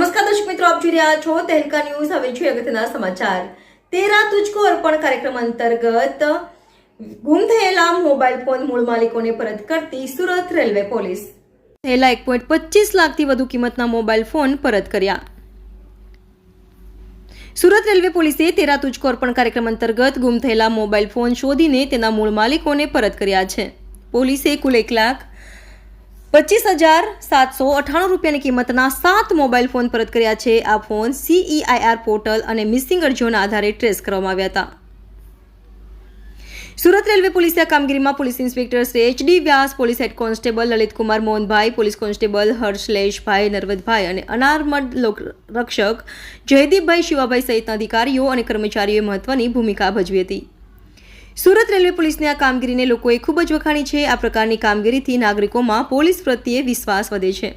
આપ જોઈ રહ્યા છો તહેલકા ન્યૂઝ. હવે છે અગત્યના સમાચાર. તેરા તુજકો અર્પણ કાર્યક્રમ અંતર્ગત ગુમ થયેલા મોબાઈલ ફોન મૂળ માલિકોને પરત કરતી સુરત રેલવે પોલીસ. થયેલા એક પોઈન્ટ પચીસ લાખથી વધુ કિંમતના મોબાઈલ ફોન પરત કર્યા. સુરત રેલવે પોલીસે તેરા તુજકો અર્પણ કાર્યક્રમ અંતર્ગત ગુમ થયેલા મોબાઈલ ફોન શોધીને તેના મૂળ માલિકોને પરત કર્યા છે. પોલીસે કુલ એક લાખ પચીસ હજાર સાતસો અઠ્ઠાણું રૂપિયાની કિંમતના સાત મોબાઈલ ફોન પરત કર્યા છે. આ ફોન સીઈઆઈઆર પોર્ટલ અને મિસિંગ અરજીઓના આધારે ટ્રેસ કરવામાં આવ્યા હતા. સુરત રેલવે પોલીસે આ કામગીરીમાં police inspector Shri H D Vyas, police head constable Lalitkumar Mohanbhai, police constable Harshleshbhai Narvadbhai અને અનારમદ લોક રક્ષક જયદીપભાઈ શિવાભાઈ સહિતના અધિકારીઓ અને કર્મચારીઓએ મહત્વની ભૂમિકા ભજવી હતી. સુરત રેલવે પોલીસની આ કામગીરીને લોકોએ ખૂબ જ વખાણી છે. આ પ્રકારની કામગીરીથી નાગરિકોમાં પોલીસ પ્રત્યે વિશ્વાસ વધે છે.